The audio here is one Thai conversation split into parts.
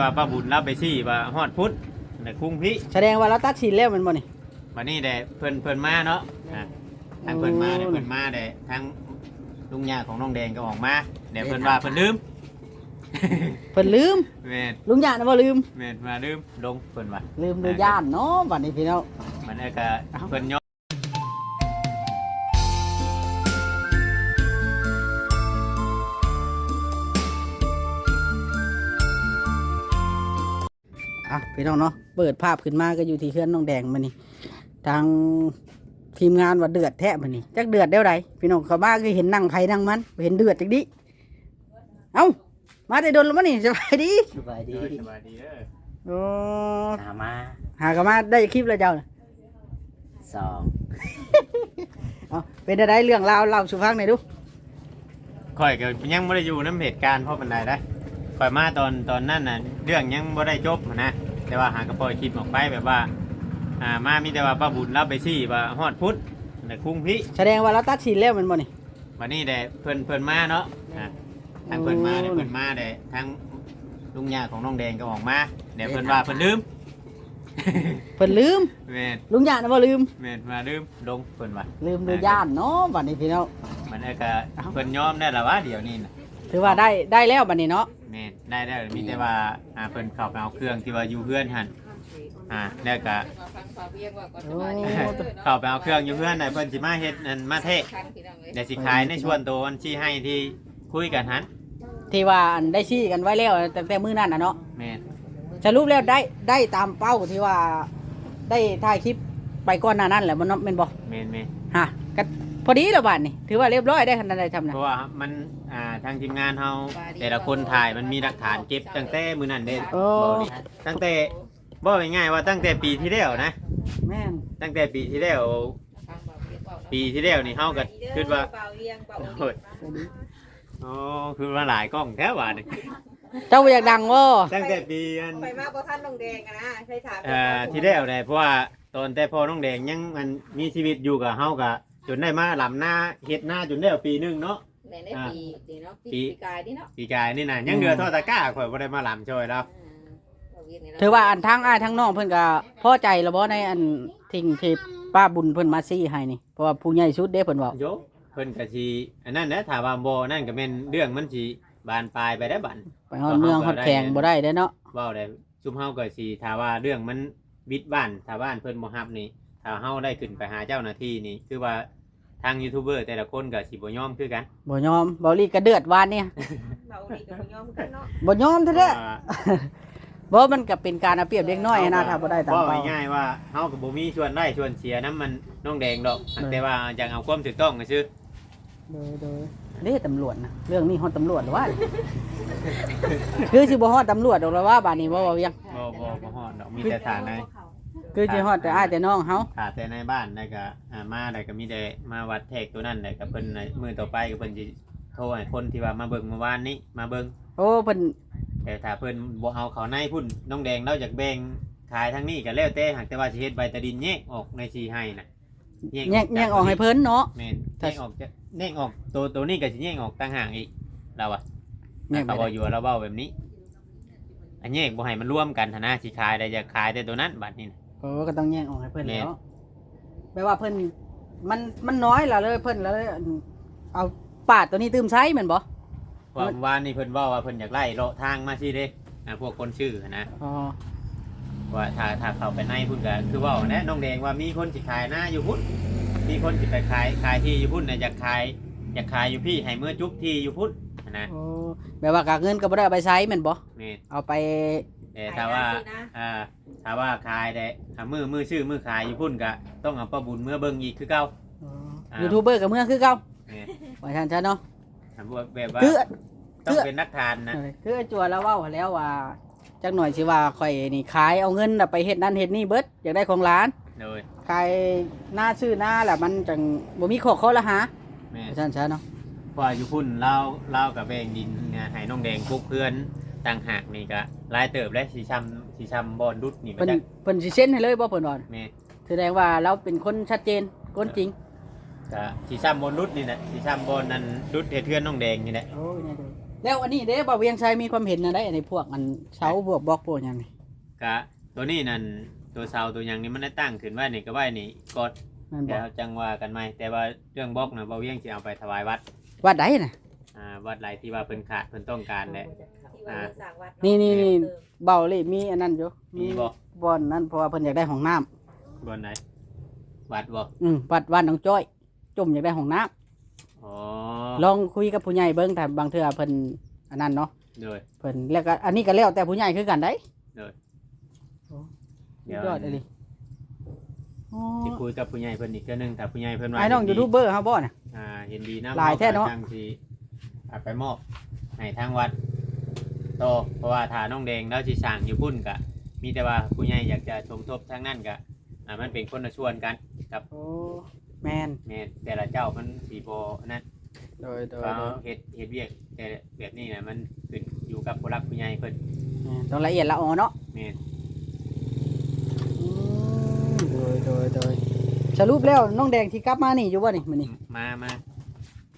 ว่าป้าบุญรับไปซี่ว่าฮอดพุทธแต่คุ้งพี่แสดงว่าเราตัดสินแล้วแมันบ่นี่วันนี้ได้เพิ่นเพิ่นมาเนาะอะทางเพิ่นมาได้เพิ่นมาได้ทางลุงยาของน้องแดงก็ออกมาเดี๋ยวเพิ่นว่าเพิ่นลืม เพิ่นลืม แม่นลุงยานะบ่ลืม แม่นมาลืมลงเพิ่นว่าลืมดูย่านเนาะบัดนี้พี่น้อง มันเอ้ก็เอ้าเพิ่นยอม พี่น้องเนาะเปิดภาพขึ้นมาก็อยู่ที่เฮือนน้องแดงมานี่ทางทีมงานว่าเดือดแท้มานี่จักเดือดเด้วใดพี่น้องเขามาก็เห็นนั่งไผนั่งมันบ่เห็นเดือดจักดิเอ้ามาแต่โดนแล้วมั้นี่สบายดีสบายดีเออสบายดีเด้อโอ้หามาหากนมาได้คลิปแล้วเจ้าน่ะสองเอาเป็นอะไรเรื่องราวเล่าสู่ฟังหน่อยดูข่อยก็ยังบ่ได้อยู่นํเหตุการณ์เพราะปานใดได้ข่อยมาตอนตอนนั้นน่ะ เรื่องยังบ่ได้จบหั้นนะ แต่ว่าหากระปล่อยคลิปออกไปแบบว่าอ่ามามีแต่ว่าป้าบุญรับไปซี่ว่าฮอดพุทธแต่คุ้งพี่แสดงว่าเราตัดสินแล้วแมันบ่นี่ วันนี้ได้เพิ่นเพิ่นมาเนาะอะทางเพิ่นมาได้โอ้เพิ่นมาได้ทางลุงยาของน้องแดงก็ออกมาเดี๋ยวเพิ่นว่าเพิ่นลืม เพิ่นลืม แม่นลุงยานะบ่ลืม แม่นมาลืมลงเพิ่นว่าลืมดูย่านเนาะบัดนี้พี่น้อง มันเอ้ก็เอ้า เพิ่นยอมได้ละว่าเดี๋ยวนี้น่ะถือว่าได้ได้แล้วบัดนี้เนาะ แม่นได้ได้มีแต่ว่าอ่าเพิ่นเข้าไปเอาเครื่องที่ว่าอยู่เพื่อนหั่นอ่าแล้วก็โอ้เข้าไปเอาเครื่องอยู่เพื่อนน่ะเพิ่นสิมาเฮ็ดนั่นมาเทศเดี๋ยวสิขายในส่วนตัวอันที่ให้ที่คุยกันหั่นที่ว่าอันได้ชี้กันไว้แล้วตั้งแต่มื้อนั้นน่ะเนาะแม่นสรุปแล้วได้ได้ตามเป้าที่ว่าได้ถ่ายคลิปไปก่อนหน้านั้นแหละมันเนาะแม่นบ่แม่นแม่นฮะก็ พอดีแล้วบัดนี้ถือว่าเรียบร้อยได้ขนาดใดทำนะเพราะว่ามันอ่าทางทีมงานเฮาแต่ละคนถ่ายมันมีหลักฐานเก็บตั้งแต่มื้อนั้นเด้โอ้บอกนี่ตั้งแต่บอกง่ายๆว่าตั้งแต่ปีที่แล้วนะ แม่นตั้งแต่ปีที่แล้วปีที่แล้วนี่เฮาก็คิดว่าโอ้ยโอ้คือว่าหลายกล้องแท้ว่านี่เจ้าบ่อยากดังบ่ตั้งแต่ปีอันไปมากกว่าท่านลงแดงอะนะใช่ถามเอ่อที่แล้วเนี่ยเพราะว่าตอนแต่พ่อน้องแดงยังมันมีชีวิตอยู่กับเฮาก็ จนได้มาลำหน้าเฮ็ดหน้าจนได้ปีหนึงเนาะในในปีนี่เนาะปีปีกายนี่เนาะปีกายนี่น่ะยังเหลือทอดตะกร้าข่อยบ่ได้มาลำช่วยแล้วถือว่าอันทั้งอ้ายทั้งน้องเพิ่นก็พอใจแล้วบ่ในอันทิ้งที่ป้าบุญเพิ่นมาซี่ให้นี่เพราะว่าผู้ใหญ่สุดเด้เพิ่นบอกโยเพิ่นก็สิอันนั้นนะถ้าว่าบ่นั่นก็แม่นเรื่องมันสิบานปลายไปได้บัด ไปฮอดเมืองฮอดแขงบ่ได้เด้เนาะเว้าได้ซุมเฮาก็สิถ้าว่าเรื่องมันบิดบ้านถ้าบ้านเพิ่นบ่ฮับนี่ถ้าเฮาได้ขึ้นไปหาเจ้าหน้าที่นี่คือว่า ทางยูทูบเบอร์แต่ละคนก็สิบ่ยอมคือกันบ่ยอมเบาลีกระเดือดวานเนี่ยเราดีกับยอมกันเนาะบ่ยอมแท้ว่าๆบ่มันก็เป็นการเอาเปรียบเด็กน้อยนะถ้าบ่ได้ตามว่าเป้าง่ายๆว่าเฮาก็บ่มีส่วนได้ส่วนเสียน้ำมันน้องแดงดอกแต่ว่าอยากเอาความถูกต้องก็คือโดยโดยเด้ตำรวจนะเรื่องนี้ฮอดตำรวจหรือว่า คือสิบ่ฮอดตำรวจดอกแล้วว่าบัดนี้บ่เว้ายังบ่บ่บ่ฮอดดอกมีแต่ฐานใน คือสิฮอดแต่อ้ายแต่น้องเฮาขาดแต่ในบ้านได้ก็อ่ามาได้ก็มีแต่มาวัดแทกตัวนั้นได้ก็เพิ่นในมื้อต่อไปก็เพิ่นสิโทรให้คนที่ว่ามาเบิ่งเมื่อวานนี้มาเบิ่งโอ้เพิ่นแต่ถ้าเพิ่นบ่เอาเขาในพุ่นน้องแดงเราอยากแบ่งขายทางนี้ก็แล้วแต่หากแต่ว่าสิเฮ็ดใบตะดินแยกออกในสีให้น่ะแยกแยกออกให้เพิ่นเนาะแม่นแยกออกจะแยกออกตัวตัวนี้ก็สิแยกออกต่างหากอีกเราอะแยกเขาไปบอได้อยู่ว่าเราเบ้าแบบนี้อันแยกบ่ให้มันร่วมกันหั้นนะสิขายได้จะขายแต่ตัวนั้นบัดนี้น่ะ โอ้ก็ต้องแยกออกให้เพิ่นแม่นแล้วแปลว่าเพิ่นมันมันน้อยล่ะเลยเพิ่นแล้วเลยเอาปาดตัวนี้ตื้มไซส์แม่นบ่เพราะเมื่อวานนี่เพิ่นเว้าว่าเพิ่นอยากไล่เลาะทางมาสิเด้อ่าพวกคนชื่อหั้นนะอ๋อว่าถ้าถ้าเข้าไปในพุ่นก็คือเว่าแนะน้องแดงว่ามีคนสิขายหน้าอยู่พุ่นมีคนสิไปขายขายที่อยู่พุ่นน่ะอยากขาย อยากขายอยู่พี่ให้เมื่อจุ๊บที่อยู่พุ่นหั้นนะโอ้แปลว่ากากเงินก็บ่ได้เอาไปไซส์แม่นบ่นี่เอาไปแต่ถ้าว่าอ่าถ้าว่าขายได้ถ้ามือมือชื่อมือขายอยู่พุ่นก็ต้องเอาประบุญเมื่อเบิ่งอีกคือเก่าอ่ายูยูทูบเบอร์กับเมืองคือเก่านี่ว่าซั่นซะเนาะถ้าแบบว่าคือต้องเป็นนักทานนะคือไอ้จัวแล้วเว้าแล้วว่าจักหน่อยสิว่าข่อยนี่ขายเอาเงินน่ะไปเฮ็ดนั่นเฮ็ดนี่เบิดอยากได้ของร้านโดยขายหน้าชื่อหน้าแหละมันจังบ่มีข้อข้อละหา แม่ว่าซั่นซะเนาะเพราะว่าอยู่พุ่นเล่าเล่ากับแบงดินเนี่ยให้น้องแดงพวกเพื่อนต่างหากนี่ก็หลายเติบและสีช้ำสีช้ำบอลดุดนี่มาเพิ่นจากเพิ่นสิเซ็นให้เลยบ่เพิ่นว่าแม่ แสดงว่าเราเป็นคนชัดเจนคนจริงก็สีช้ำบอลดุดนี่แหละสีช้ำบอลนั่นดุดเฮ็ดเทือนน้องแดงนี่แหละโอ้ยนี่เด้อแล้วอันนี้เด้บ่เวียงชัยมีความเห็นนะได้ในพวกอันเสาพวกบล็อกพวกหยังนี่ กะตัวนี้นั่นตัวเสาตัวหยังนี่มันได้ตั้งขึ้นไว้นี่ก็ไว้นี่กด แม่นบ่เดี๋ยวจังว่ากันไหมแต่ว่าเรื่องบล็อกนะบ่เวียงสิเอาไปถวายวัดวัดใดน่ะ อ่าวัดไหลที่ว่าเพิ่นขาดเพิ่นต้องการแหละที่ว่า สร้างวัดนี่นี่นี่เบาเลยมีอันนั้นอยู่มีบ่บ่อนนั้นเพราะว่าเพิ่นอยากได้ห้องน้ำบนไหนวัดบ่อืมวัดวัดน้องจ้อยจมอยากได้ห้องน้ำอ๋อลองคุยกับผู้ใหญ่เบิ่งถ้าบางเทื่อเพิ่นอันนั้นเนาะโดย เพิ่นแล้วก็อันนี้ก็แล้วแต่ผู้ใหญ่คือกันได้โดยสุเดี๋ยวดยอดเลย อ๋อสิคุยกับผู้ใหญ่เพิ่นอีกเทื่อนึงถ้าผู้ใหญ่เพิ่นว่าไอ้น้องเห็ยูดีทูบเบอร์เฮาบ่น่ะ อ่าเห็นดีนะหลายแท้เนาะ ทางที่เอาไปมอบให้ทางวัดโตอเพราะว่าถ้าน้องแดงแล้วสิสร้างอยู่พุ่นก็มีแต่ว่าผู้ใหญ่อยากจะสมทบทางนั้นก็อ่ามันเป็นคนละส่วนกันกับโอ้แม่นแม่นแต่ละเจ้ามันสีโบนั่น โดยโดยเขาโดยเฮ็ดเฮ็ดเวียกแต่แบบนี้นะมันขึ้นอยู่กับผู้รักผู้ใหญ่เพิ่นแม่นต้องละเอียดละออเนาะแม่น อืมโด ยโดยโดยสรุปแล้วน้องแดงที่กลับมานี่อยู่บ่นี่มื้อนี้มามา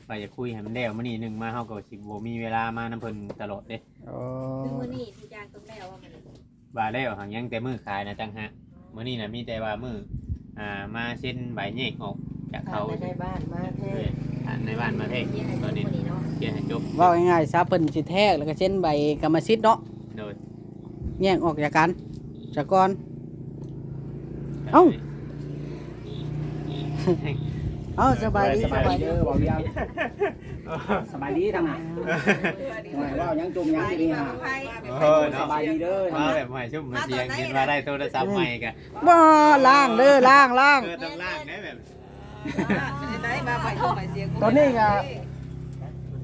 ไปจะคุยให้มันแล้วมื้อนี้หนึงมาเฮาก็สิบ่มีเวลามานํเพิ่นตลอดเด้อ๋อซึ่งมื้อนี้ทุกอย่างต้องแล้วว่ามันว่าแล้วหังยังแต่มื้อขายนะจังฮะมื้อนี้น่ะมีแต่ว่ามื้ออ่ามาเส้นใบแยกออกจากเขาในบ้านมาแท้เอออ่าในบ้านมาเทศเยี่ยให้ตอนนี้มื้อนี้เนาะเขียนให้จบเว้าง่ายๆซะเพิ่นสิแทกแล้วก็เซ็นใบกรรมสิทธิ์เนาะโดยแยกออกจากกันจากก่อน เอ้า เอ้าสบายดีสสบายบายดีดีเด้อบ่าวเวียงสบายดีทางไหนหน่อยว่ายังจมยังอยู่นี่ฮะเออสเนาะบายดีเด้อทางมาไหนแบบใหม่ชุ่มมาเสียงเห็นว่าได้โทรศัพท์ใหม่กะบ่ล่างเด้อล่างล่าง เออต้องล่างได้แบบได้มาใหม่ใหม่เสียงตอนนี้ก็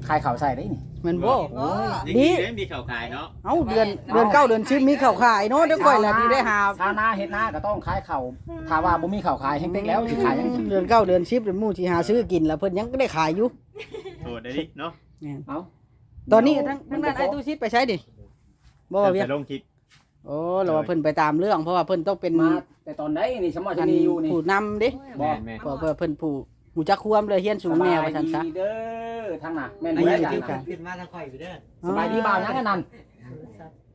ขายข้าวใส่ได้นี่ แมันบ่โอ้ดีดีได้มีข่าวขายเนาะเอ้าเดือนเดือนเก้าเดือนสิบมีข่าวขายเนาะเดี๋ยวก่อยละที่ได้หาชาวนาเฮ็ดนาก็ต้องขายข้าวถ้าว่าบ่มีข้าวขายแห้งเต็กแล้วสิขายยังไงเดือนเก้าเดือนสิบเดือนหมู่ที่หาซื้อกินแล้วเพิ่นยังก็ได้ขายอยู่ โทษได้ดิเนาะเอ้าตอนนี้ทั้งทั้งด้านไอ้ตู้ชิดไปใช้ดิบ่ว่าเวียงแต่ลงคลิปโอ้เราว่าเพิ่นไปตามเรื่องเพราะว่าเพิ่นต้องเป็นมาแต่ตอนไหนนี่สมออัจะนมีอยู่นี่ผู้นำเด้แม่นแม่น เพราะว่าเพิ่นผู้ หูจักความเลยเฮียนสูงแนวว่าซั่นซะ สบายดีเด้อทางน่ะแม่นอันบ่นี้ได้คือกักันนขึ้นมาทางข่อยไปเด้อสบายดีบ่าวยังกันนั่น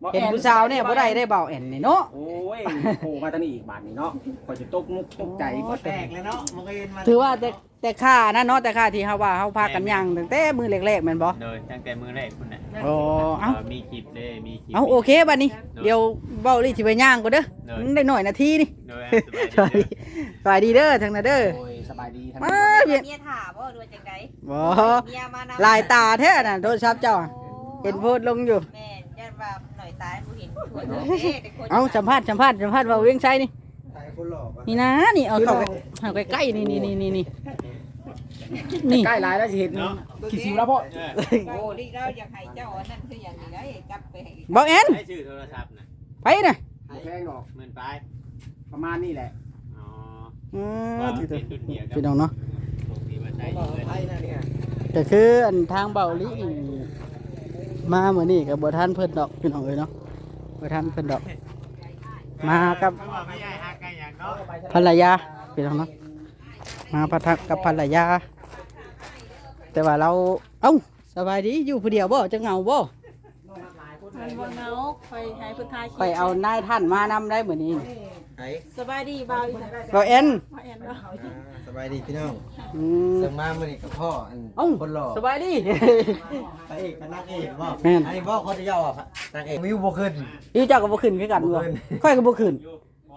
บ่เห็นแอผู้สาวเนี่ยบ่ได้ได้เบาแอนนี่เนาะ โอ้ยโผล่มาตอนนี้อีกบาทนี่เนาะข่อยจะตกมุกตกใจหมบ่ดแตกแล้วเนาะมันก็เห็นมาถือว่าแต่แต่ค่านะเนาะแต่ค่าที่เฮาว่าเฮาพากันย่างตั้งแต่มื้อแรกๆแม่นบ่โดยตั้งแต่มือแรกคุณน่ะโอ้เอ้า เออมีคลิปเลยมีคลิป เอาโอเคบัดนี้ เดี๋ยวเว้าลิสิไปย่างก่อนเด้อโดยมันได้หน่อยนาทีนี่โดยสวัสดีสวัสดีเด้อทางนั้นเด้อ โอ้ยส บายดีทั้งมานั้นเวียนเมียถามว่าดูจังไดบ่เมียมานำลายตาแท้น่ะโทรศัพท์เจ้าอะเห็นโพสต์ลงอยู่ แม่ยันว่าหน่อยตายผู้เห็นทั่วโลกเด้แต่คนเอาสัมภาษณ์สัมภาษณ์สัมภาษณ์ว่าเวียงชัยนี่ถ่ายคนหลอกอะนี่นะนี่เอาเข้าไปเอาใกล้ๆนี่นี่นี่นี่นี่นี่ใกล้หลายแล้วสิเห็นขี้สิวแล้วพ่อเออโอ้นี่เราอยากให้เจ้าอันนั้นคืออย่างนี้ได้กลับไปให้บ่แอนให้ชื่อโทรศัพท์น่ะไปน่ะบ่แพงหรอกหมื่นไปประมาณนี้แหละอ๋อ อืมว่าเป็นรุ่นเดียวกับพี่น้องเนาะปกติว่าใช้บออกยู่เลยไพ่นะเนี่ยก็คืออันทางเบาหลีมาเมื่อนี้กับบ่ทันเพิ่นดอกพี่น้องเอ้ยเนาะบ่ทันเพิ่นดอก มากับเพราะว่าไม่ใช่ฮักกันอย่างเนาะภรรยาพี่น้องเนาะมาปะทะกับภรรยาแต่ว่าเราเอ้าสบายดีอยู่ผู้เดียวบ่จะเหงาบ่ มันบ่เหงาคอยให้เพิ่นทายไปเอานายท่านมานำได้มื้อนี้ไอ้สบายดีบ่าวอีสานบ่เอ็นบ่แอนเนาะอ่าสบายดีพี่น้องอืม เสริมมามื่อนี้กับพ่ออันเอ้า คนหล่อสบายดี พระเอกกับนางเอกบ่แม่น อันนี้บ่เขาจะย่ออะนางเอกวิวบ่ขึ้น อยู่เจ้าก็บ่ขึ้นคือกันบ่บ่ขึ้นค่อยก็บ่ขึ้น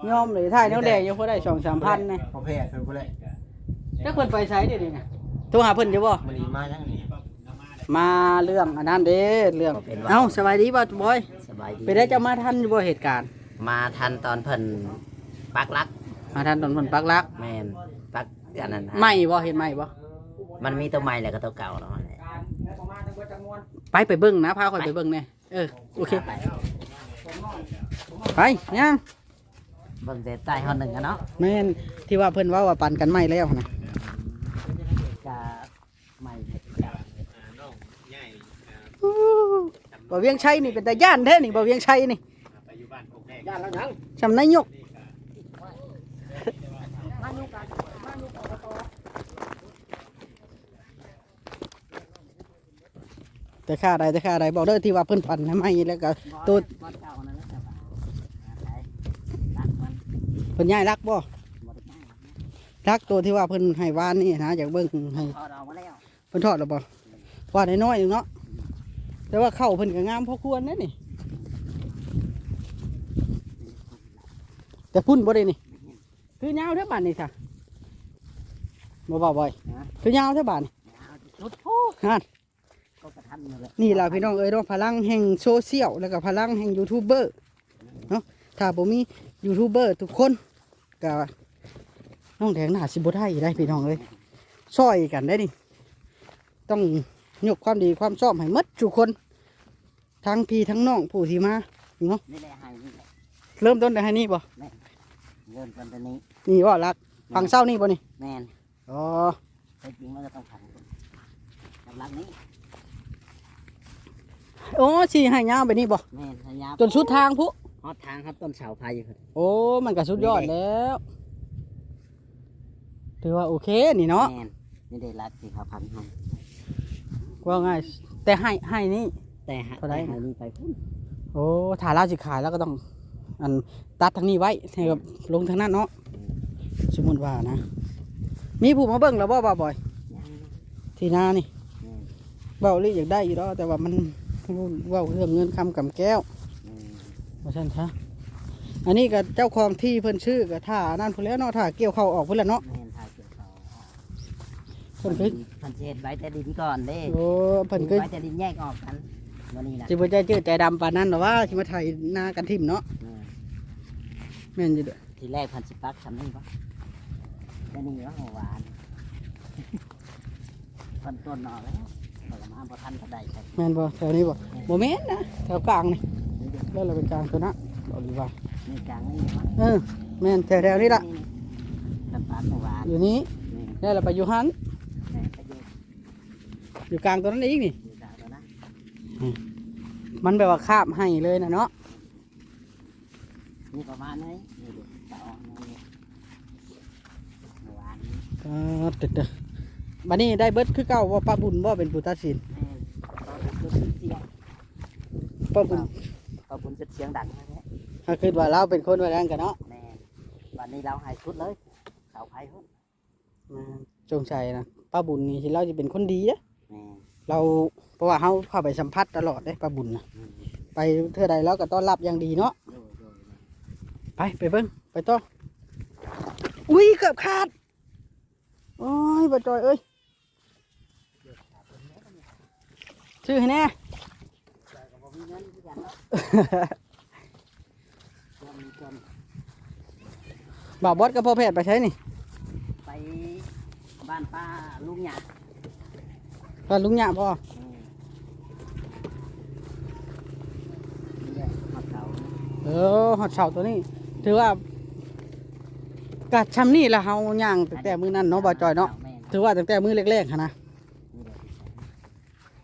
ยอมเลยถ่ายแนวแดงอยู่พอได้2-3,000นี่พอแพทย์เพิ่นผู้ใดจักเพิ่นไปไสเดี๋ยวนี้น่ะโทรหาเพิ่นอยู่บ่มื้อนี้มายังนี่ มาเรื่องอันนั้นเด้เรื่อง เอ้าสบายดีบ่บอยสบายดีไปได้จะมาทันอยู่บ่เหตุการณ์ มาทันตอนเพิ่นปักหลัก มาทันตอนเพิ่นปักหลักแม่นปักอันนั้นฮะไหม่บ่เห็นไหม่บ่มันมีตัวใหม่แล้วก็ตัวเก่าแล้วมันแหละไปไปเบิ่งนะพาข่อยไปเบิ่งแน่เออโอเคไปไปยังเบิ่งแต่ใต้ห้องหนึ่งกันเนาะแม่นที่ว่าเพิ่นเว่าว่าปั่นกันไหม่แล้วนะจะใหม่ให้เก่า อ่าน้องใหญ่อ่า อู้ บ่เวียงชัยนี่เป็นตาย่านแท้นี่บ่เวียงชัยนี่ไปอยู่บ้านพวกแรกย่านแล้วยังสำนายกแต่ค่าใดแต่ค่าใดบอกเด้อที่ว่าเพิ่นพันให้ไหมแล้วก็ตูดบ่เจ้านั่นแหละแต่ว่าอะไรตัดมันเพิ่นย้ายรักบ่บ่ได้ง่ายหรอกนะรักตัวที่ว่าเพิ่นให้วานนี่นะอยากเบิ่งให้พอเรามาแล้วเพิ่นทอดแล้วบ่ว่าดน้อยๆหนึงเนาะ แต่ว่าเข้าเพิ่นก็งามพอควรนะนี่ แต่พุ่นบ่ได้นี่ คือยาวเท่าบานนี่ค่ะบ่บ่บ่อยนะคือยาวเท่าบานนี่เอาจุดโอ้นั่นก็กระทันนั่นแหละนี่ล่ะพี่น้องเอ้ยเนาะพลังแห่งโซเชียลแล้วก็พลังแห่งยูทูบเบอร์เนาะถ้าบ่มียูทูบเบอร์ทุกคนก็น้องแดงน่าสิบ่ได้ได้พี่น้องเอ้ยช่วยกันได้นี่ต้อง ยกความดีความชอบให้หมดทุกคน ทั้งพี่ทั้งน้องผู้ที่มาเนาะนี่แหละให้นี่แหละเริ่มต้นได้ให้นี่บ่เริ่มต้นตอนนี้ นี่ว่ารักฟังเศร้านี่บ่นี่แม่นอ๋อแต่จริงมันก็ต้องขันกับหลังนี้โอ้สิให้ยาวไปนี่บ่แม่นพยายามจนสุดทางพุฮอดทางครับต้นเสาไฟอยู่ครับโอ้ มันก็สุดยอดแล้วถือว่าโอเคนี่เนาะแม่นนี่ได้รักที่เขาพันให้ ว่าง่าย แต่ให้ให้นี่ แต่หาเท่าไหร่ แต่ให้นี่ไปพุ่นโอ้ถ้าเราสิขายแล้วก็ต้อง อันตัดทางนี้ไว้ให้แบบลงทางนั้นเนาะสมมติว่านะ มีผู้มาเบิ่งแล้วบ่บ่บ่อยยังที่นานี่แม่นเว้าลี่อยากได้อยู่แล้วแต่ว่ามันเว้าเรื่องเงินคำกำแก้วแม่นว่าซั่นซะอันนี้ก็เจ้าของที่เพิ่นชื่อก็ท่านั่นพุ่นแล้วเนาะท่าเกี่ยวเข้าวออกพุ่นแล้วเนาะ แม่นทายเกี่ยวเขา เพิ่นคือเพิ่นสิเฮ็ดไว้แต่ดินก่อนเด้โอ้เพิ่นคือไว้แต่ดินแยกออกกันวันนี้นะสิบ่ใจจืดใจดำปานนั้นหรอว่าสิมาไถนากันทิ่มเนาะแม่นแม่นอยู่เด้อทีแรกเพันสิปักทำนี่ปะแต่นี่ว่าหวานเพันต้นหนอแล้วผลไม้พอทันกระไดครับแม่นบ่แถวนี้บ่บ่แม่นนะแถวกลางนี่แล้วเราเป็นกลางตัวนะบอกดีว่านี่กลางนี่วะเออแม่นแถวแถวนี้ล่ะลำปางหวานอยู่นี้นี่แล้วเราไปอยู่หัน แม่ประโยชน์ อยู่กลางตัวนั้นอีกนี่ อยู่กลางแล้วนะมันแบบว่าคาบให้เลยนะเนาะนี่ประมาณนี้นี่ดูต่อนี่หวานเออตึกเด้อบัดนี้ได้เบิดคือเก่าว่าป้าบุญบ่เป็นผู้ตัดสินแม่ตอนจุดเสียงป้าบุญพอบุญจุดเสียงดังนะเนี่ยถ้าคิดว่าเราเป็นคนว่าดังกันเนาะแม่วันนี้เราใหายชุดเลยเสาไฟพุ่นแม่นจงใจนะป้าบุญนี่สิเราจะเป็นคนดีอะแม่ เราเพราะว่าเฮาเข้าไปสัมผัสตลอดเด้ป้าบุญนะอืมไปเทื่อใดเราก็ต้อนรับอย่างดีเนาะโดยโดยไปไปเบิ้งไปต่ออุ้ยเกือบขาดโอ้ยบาจอยเอ้ยชื่อให้แน่แต่ก็บ่มีเงินคือกันเนาะจนจนบ่าวบอสกับพ่อแพทย์ไปใช้นี่ ไปบ้านป้าลุงหยา ตอนลุงหยาพ่อนี่แหละมาเก่าเออหอดเสาตัวนี้ ถือว่ากัดชำนี่ละเฮาย่างตั้งแต่มือนั้นเนาะบ่าวจอยเนาะแม่ถือว่าตั้งแต่มือแรกๆหั้นนะนี่แหละ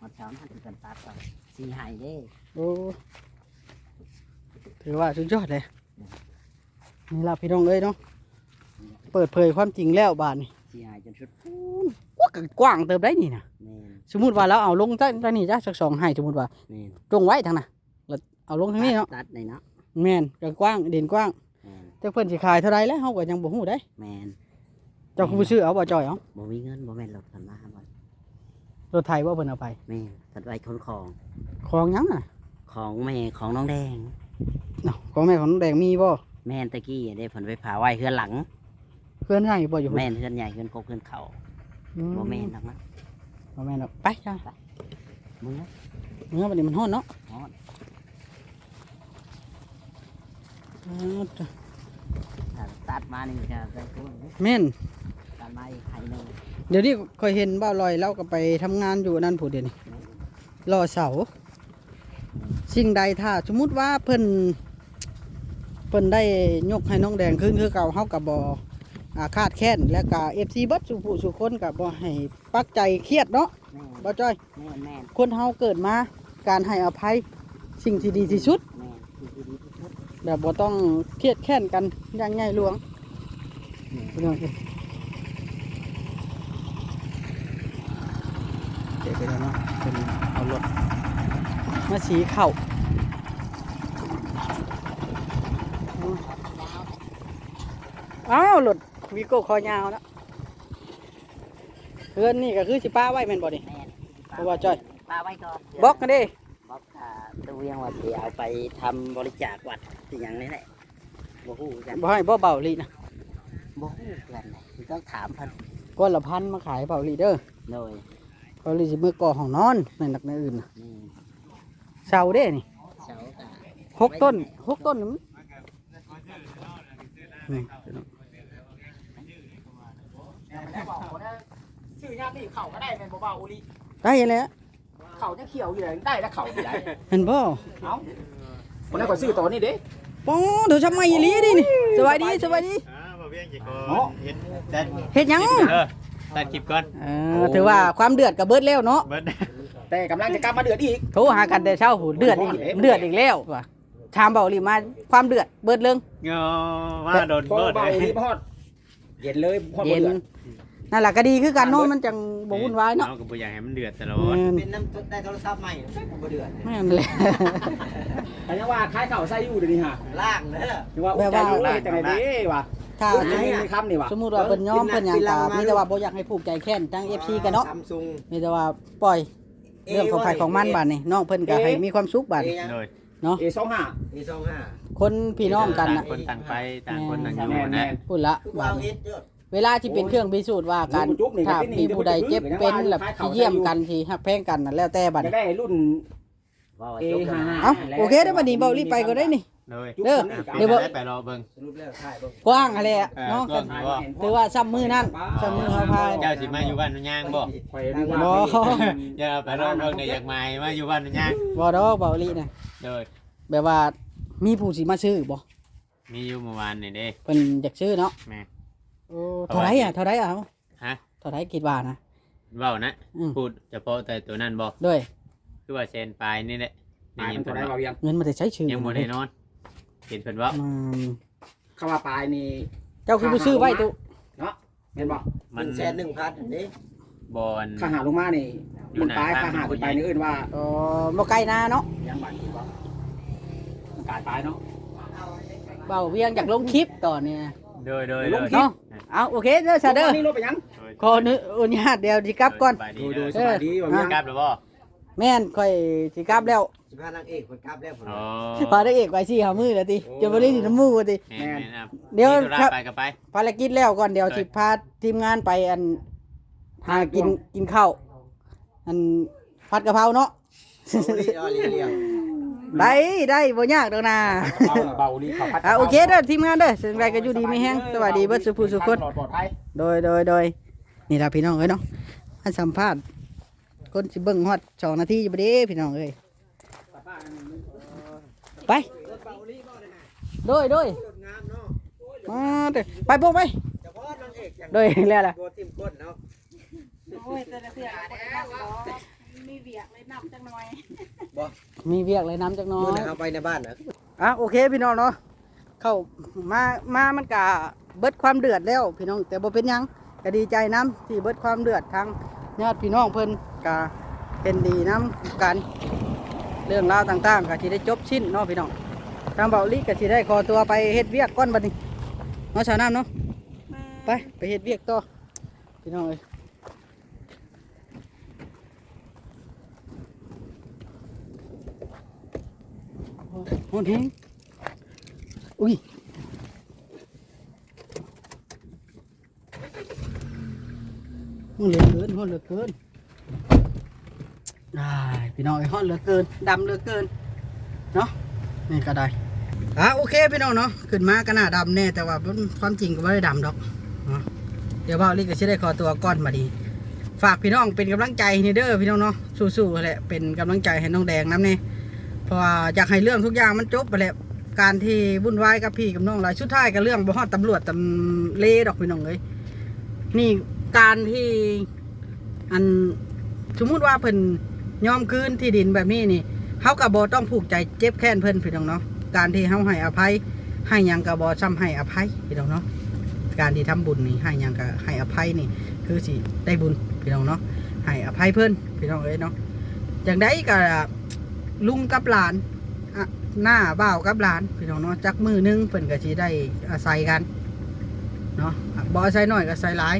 มาเก่าท่านที่เป็นตัดก่อนสีหายเด้โอ้ถือว่าสุดยอดเลยนี่ล่ะพี่น้องเอ้ยเนาะเปิดเผยความจริงแล้วบาดนี่สีหายจนชุดว่าก็กว้างเติบได้นี่นะแม่น สมมุติว่าเราเอาลงตั้งตั้งนี่จ้ะสักสองให้สมมุติว่าแม่นจงไว้ทางน่ะแล้วเอาลงทางนี้เนาะตัดในเนาะแม่นก็กว้างเด่นกว้างแม่นแต่เพิ่นสิขายเท่าไรแล้วเฮาก็ยังบ่ฮู้ได้แม่นเจ้าคือผู้ซื้อเอาบ่จ่อยเอาบ่มีเงินบ่แม่นรถกันมาบ่รถไถบ่เพิ่นเอาไปแม่นตัดไว้คนของของหยังน่ะของแม่ของน้องแดง เนาะของแม่ของน้องแดงมีบ่แม่นตะกี้ได้ผลไปผาไว้เฮือนหลัง เพื่อนใหญ่บ่อยู่แม่นเฮือนใหญ่เฮือนกบเฮือนเขาอื บ่แม่นทั้งนั้ นบ่แม่นดอกไปจ้ามึงนะเมื่อบัดนี้มันฮ้อนเนาะอ๋อเออจ้ะถ้าตัดมานี่ก็ได้ตัวแม่นตัดมาอีกไข่หนึงเดี๋ยวนี้ค่อยเห็นบ่าวลอยเราก็ไปทำงานอยู่นั่นผู้เดียวนี่รอเสาสิ่งใดถ้าสมมุติว่าเพิ่นเพิ่นได้ยกให้น้องแดงขึ้นคือเก่าเฮากับบ่อา คาดแค้นและก็ FC เบัดสุผู้สุคนก็บ่ให้ปักใจเครียดเนาะแม่นบ่จ้อย แม่นแม่นคนเฮาเกิดมาการให้อภัยสิ่งที่ดีที่สุด แม่นที่ดีที่สุดแบบบ่ต้องเครียดแค้นกันอย่างใหญ่หลวงแม่นพี่น้องเอ้ยเดี๋ยวไปแล้วเนาะเป็นเอารถมาสีเข่าอ้าวหลุด วีโก้คอยาวนะเพื่อนนี่ก็คือสิป้าไว้แม่นบ่ดิเพราะว่าจ้อยปลาไว้ก่อนบล็อกกันดิบล็อกค่ะตัวเวียงว่าสิเอาไปทำบริจาควัดที่อย่างนี้แหละบ่ฮู้กันบ่ให้บ่เบาลีนะบ่ฮู้กันต้องถามเพิ่นก้อนละพันมาขายเบาลีเด้อโดยเบาลีสิมือก่อของนอนในหนักในอื่นน่ะนี่เสาเด้นี่เสาก็หกต้นหกต้นนี่มั้งนี่ ซื้ อยามนี่เข่าก็ได้แม่นบ่เบาอุลิได้แล้วเข่าจะเขียวอยู่เลยได้แล้วเข่าอยู่ไหนเห็นบ่เอ้าคนนั้นก็ซื้อตัวนี้เด้ป้องเดี๋ยวทำไมอีหลีดินี่สวัสดีสวัสดีอ่าบ่เวียงกี่คนเฮ็ดแต่เฮ็ดหยังเออตัดคลิปก่อนเออถือว่าความเดือดกับเบิดแล้วเนาะเบิดแต่กำลังจะกลับมาเดือดอีกโทรหากันแต่เช้าหูเดือดอีกเดือดอีกแล้วว่ะชามเบาลีมาความเดือดเบิดเรื่องเงาว่าโดนเบิดเบาเลอุลิยพอดเย็นเลยพอดบ่เย็นเดือด นั่นแหละก็ดีคือกันเนาะมันจังบ่วุ่นวายเนาะเอาก็บ่อยากให้มันเดือดตลอดแม่นเป็นน้ำได้โทรศัพท์ใหม่ผมบ่เดือดแม่นเลยแต่ยังว่าคล้ายเข่าใส่อยู่เดี๋ยวนี้ฮะล่างเด้อยังว่าอุ้มใจอยู่เลยจังไดเด้ว่ะถ้าอุ้มใจในคำนี่ว่ะสมมุติว่าเพิ่นยอมเพิ่นหยังก็มีแต่ว่าบ่อยากให้ผูกใจแค้นทั้ง FC กันเนาะซัมซุงมีแต่ว่าปล่อยเรื่องของใครของมันบาดนี่น้องเพิ่นก็ให้มีความสุขบาดเอนี่ยังโดยเนาะเอสองห้ามีสองห้าคนพี่น้องกันต่างน่ะคนต่างไปต่างคนต่างอแม่ยู่นแม่นะนพูดละคือบาว่าดเฮ็นี้ดเยอะ เวลาที่เป็นเครื่องพิสูจน์ว่าการจุ๊บนี่ถ้าที่นี่มีผู้ใดเจ็บที่นี่เป็นที่นี่แบบที่เยี่ยมกันที่ฮักแพงกันน่ะแล้วแต่บัดจะนี้ได้รุ่นว่าว่าเอจบแล้วห้านะเอ้าโอเคเด้อบัดนี้เบารีบไปก็ได้นี่โดยเด้อเดี๋ยวได้ไปรอเบิ่งสรุปแล้วถ่ายบ่กว้างอะไรอะเออเนาะกว้างถือว่าซ้ำมือนั่นซ้ำมือเฮาพาเจ้าสิมาอยู่บ้านนุ่นยางบ่คอยนึกว่าบ่อย่าไปรอเบิ่งได้อยากมามาอยู่บ้านนุ่นยางบ่ดอกเบาลีน่ะโดยแบบว่ามีผู้สิมาซื้อบ่มีอยู่เมื่อวานนี่เด้เพิ่นอยากซื้อเนาะแม่ โอ้เท่าไหร่อะเท่าไหร่อะฮะเท่าไหร่คิดว่านะเว้านะอืมพูดเฉพาะแต่ตัวนั้นบ่ด้วยคือว่าเซนปลายนี่แหละปลายได้ยิมันนเพิ่เท่านไหรว่าเรายังเงินมาแต่ใช้ชื่อยังบ่ได้นอนเห็นเพิ่นเว่าอืมคำว่าปลายนี่เจ้าคือผู้ซื้อไว้ตุเห็นบ่มัน1แสน1พันเด้บอล ข้าหาลงมานี่มันปลายข้าหาขึ้นไปนี่เอื่นว่าอ๋อบ่ไกลนาเนาะยังบันที่ว่ามันกลายปลายเนาะ เบาเวียงจากลงคลิปต่อเนี่ยโดยโดยลงโดยคลิปเนาะ เอาโอเคเด้อซาเด้อนี่รถไปยังขออนุญาตเดี๋ยวสิกลับก่อนสบายดีดูเด้อดูสบายดีว่าเออยังกลับแล้วบ่แม่นค่อยสิกลับแล้วสิพานางเอกเพิ่นกลับแล้วผมอ๋อพาได้เอกไว้สิหามือแล้วติจะบ่ได้ดิน้ำมูกว่าติแม่นๆครับเดี๋ยวมีธุครัระบไปก็ไปภารกิจแล้วก่อนเดี๋ยวสิพาทีมงานไปอันหากินกินข้าวอันผัดกะเพราเนาะรีรอเรียง ได้ได้บ่ยากดอกนะเบาเบาลีเขาพัดอะโอเคเด้อทีมงานเด้อสิ่งใดก็อยู่ดีมีแฮงสวัสดีเบิดสุภูสุคนปลอดปลอดภัยโดยโดยโดยนี่ล่ะพี่น้องเอ้ยเนาะให้สัมภาษณ์คนสิเบิ่งฮอด2นาทีอยู่บ่เด้พี่น้องเอ้ยไปโดยโดยงามเนาะมาเด้อไปพวกไปเฉพาะนางเอกอย่างโดยแล้วล่ะตัวทิ่มก้นเนาะโอ้ยแต่ละเพื่อนบ่ได้นับบ่มีเวียกเลยนับจังหน่อย มีเวียกเลยน้ำจักหน้อมื้อยนั้นเอาไปในบ้านนะอะโอเคพี่น้องเนาะเข้ามามามันกะเบิดความเดือดแล้ว พี่น้องแต่บ่เป็นหยังก็ดีใจน้ำที่เบิดความเดือดทางญาติพี่น้องเพิ่นกะเป็นดีน้ำกัน เรื่องราวต่างๆก็สิได้จบสิ้นเนาะพี่น้องทางเบาลิก็สิได้ขอตัวไปเฮ็ดเวียกก่อนบัดนี้เนาะชาวน้ำเนาะไปไปเฮ็ดเวียกต่อพี่น้องเอ้ย โอ้โหอุ้ยห้องเหลือเกินห้องเหลือเกินได้พี่น้องไอ้ห้องเหลือเกินดำเหลือเกินเนาะนี่ก็ได้อะโอเคพี่น้องเนาะขึ้นมาก็น่าดำแน่แต่ว่าความจริงก็ไม่ได้ดำดอกเดี๋ยวบ่าวลิกจะได้ขอตัวก่อนมาดี ฝากพี่น้องเป็นกำลังใจให้เด้อพี่น้องเนาะสู้ๆแหละเป็นกำลังใจให้น้องแดงน้ำเนี่ย เพราะว่าอยากให้เรื่องทุกอย่างมันจบไปแหละการที่วุ่นวายกับพี่กับน้องหลายชุดท้ายกับเรื่องบ่ฮอดตำรวจตำเลดอกพี่น้องเลยนี่การที่อันสมมุติว่าเพิ่นยอมคืนที่ดินแบบนี้นี่เฮากับบ่ต้องผูกใจเจ็บแค้นเพิ่นพี่น้องเนาะการที่เฮาให้อภัย ให้ยังกับบ่ซ้ำให้อภัยพี่น้องเนาะการที่ทำบุญนี่ให้ยังกับให้อภัยนี่ คือสิได้บุญพี่น้องเนาะให้อภัยเพิ่นพี่น้องเอ้ยเนาะอย่างใดก็ ลุงกับหลานอะหน้าบ่าวกับหลานพี่น้องเนาะจักมือหนึงเพิ่นก็สิได้อาศัยกันเนาะบ่อาศัยน้อยก็อาศัยหลาย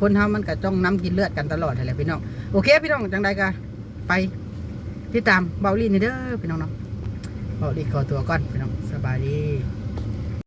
คนเฮามันก็ต้องน้ำกินเลือดกันตลอดนั่นแหละพี่น้องโอเค พี่น้องจังไดก็ไปติดตามเบาลีนี่เด้อพี่น้องเนาะเบาลีขอตัวก่อนพี่น้องสบายดี